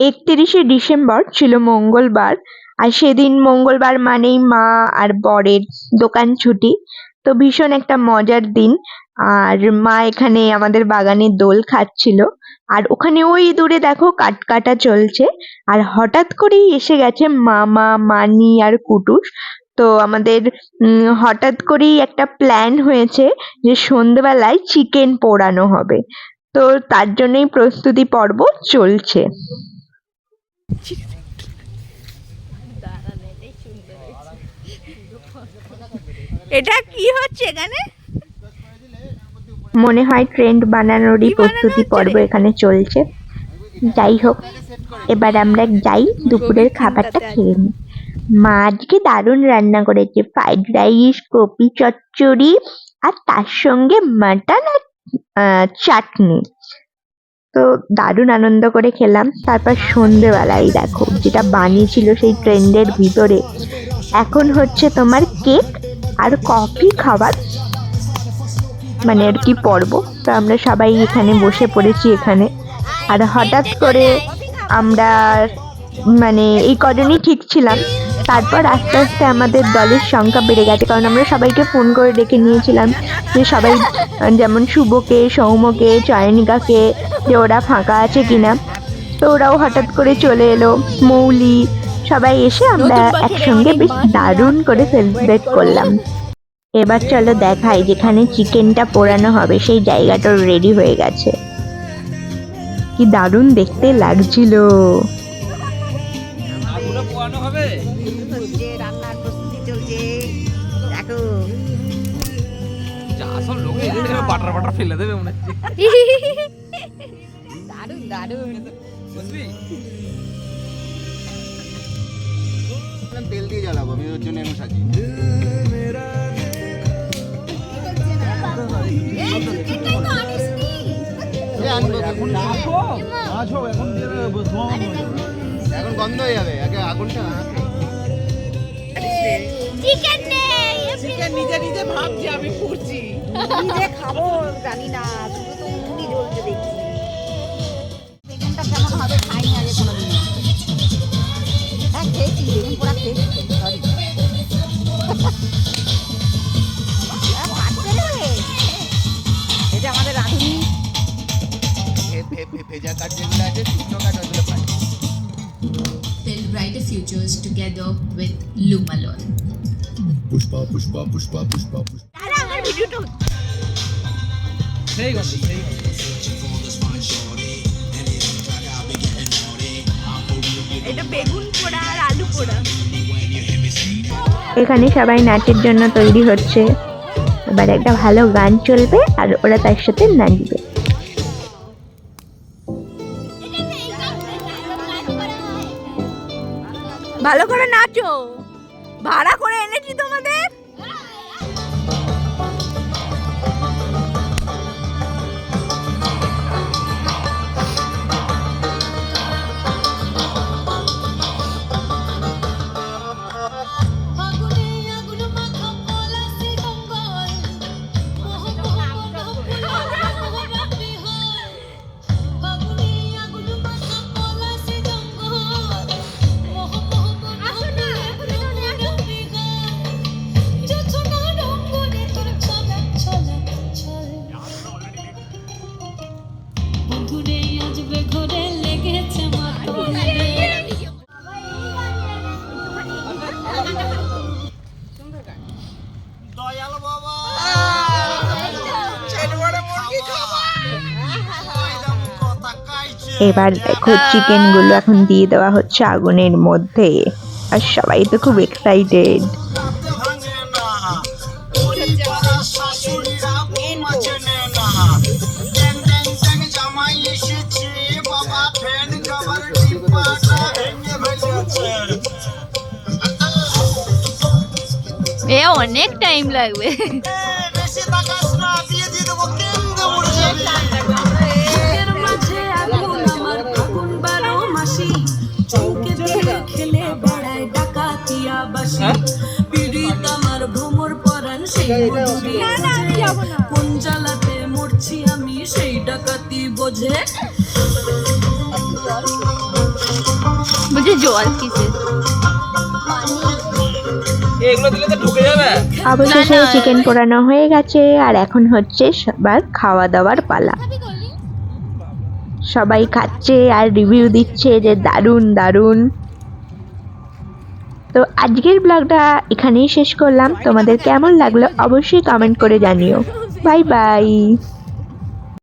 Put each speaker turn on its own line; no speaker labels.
একত্রিশে ডিসেম্বর ছিল মঙ্গলবার, আর সেদিন মঙ্গলবার মানেই মা আর বরের দোকান ছুটি। তো ভীষণ একটা মজার দিন। আর মা এখানে আমাদের বাগানে দোল খাচ্ছিল। আর ওখানে ওই দূরে দেখো কাটকাটা চলছে। আর হঠাৎ করেই এসে গেছে মামা, মানি আর কুটুস। তো আমাদের হঠাৎ করেই একটা প্ল্যান হয়েছে যে সন্ধেবেলায় চিকেন পোড়ানো হবে। তো তার জন্যই প্রস্তুতি পর্ব চলছে।
এটা কি হচ্ছে এখানে?
মনে হয় ট্রেন্ড বানানোরই প্রস্তুতি পর্ব এখানে চলছে। যাই হোক এবার আমরা যাই দুপুরের খাবারটা খেয়ে নিই মা আজকে দারুণ রান্না করেছে ফ্রাইড রাইস কপি চচ্চড়ি আর তার সঙ্গে মাটন আর চাটনি। তো দারুণ আনন্দ করে খেলাম। তারপর সন্ধেবেলায় দেখো, যেটা বানিয়েছিল সেই ট্রেন্ডের ভিতরে। এখন হচ্ছে তোমার কেক আর কফি খাবার মানে আর কি পর্ব। তো আমরা সবাই এখানে বসে পড়েছি এখানে। আর হঠাৎ করে আমরা মানে এই কজনই ঠিক ছিলাম। তারপর আস্তে আস্তে আমাদের দলের সংখ্যা বেড়ে গেছে কারণ আমরা সবাইকে ফোন করে ডেকে নিয়েছিলাম যে সবাই যেমন শুভকে সৌমকে চয়নিকাকে যে ওরা ফাঁকা আছে কিনা। তো ওরাও হঠাৎ করে চলে এলো মৌলি সবাই এসে আমরা একসঙ্গে বেশ দারুণ করে সেলিব্রেট করলাম। এবার চলো দেখাই যেখানে চিকেনটা পোড়ানো হবে সেই জায়গাটা রেডি হয়ে গেছে। কি দারুণ দেখতে লাগছিল।
সব লোকে বাটার বাটার ফেলে দেবে মনে হচ্ছে
দারুণ দারুণ।
বুঝলি?
তেল দিয়ে জ্বালাবো আমি ওর জন্য এমন সাজি এখন গন্ধ হয়ে যাবে আগে আগুনটা
চিকেন নেই চিকেন নিজে নিজে ভাবছি আমি পুড়ছি নিজে খাব জানি না শুধু তো উনি জ্বলতে দেখছি। বেগুনটা কেমন হবে খাইনি আগে কোনোদিন। হ্যাঁ খেয়েছি বেগুন পোড়া খেয়েছি সরি এটা আমাদের রাঁধুনি।
ভেজা কাঠ যেগুলো আছে শুকনো কাঠ ওগুলো পাই
build brighter futures together with Lumalon.
Pushpa, pushpa, pushpa, pushpa, pushpa.
আরে আমার ভিডিওটা
সেই গন্ধ সেই
এটা বেগুন পোড়া আর আলু পোড়া।
এখানে সবাই নাচের জন্য তৈরি হচ্ছে। এবার একটা ভালো গান চলবে আর ওরা তার সাথে নাচবে।
ভালো করে নাচো। ভাড়া করে এনেছি তোমাদের।
এবার দেখো চিকেনগুলো এখন দিয়ে দেওয়া হচ্ছে আগুনের মধ্যে। আর সবাই তো খুব এক্সাইটেড
ভাঙে না ওই পাড়া
চৌকে দিয়ে খেলে বেড়ায় ডাকাতিয়া বাসি। পীড়িত আমার ভ্রমর পরাণ সেই কোন জ্বালাতে মরছি আমি সেই ডাকাতি বোঝে।
বলছে জল কিসে?
এগুলো দিলে তো ঢুকে যাবে।
অবশেষে। চিকেন পোড়ানো হয়ে গেছে আর এখন হচ্ছে সবার খাওয়া দাওয়ার পালা। সবাই খাচ্ছে আর রিভিউ দিচ্ছে যে দারুণ দারুণ। তো আজকের ব্লগটা এখানেই শেষ করলাম। তোমাদের কেমন লাগল অবশ্যই কমেন্ট করে জানিও। Bye bye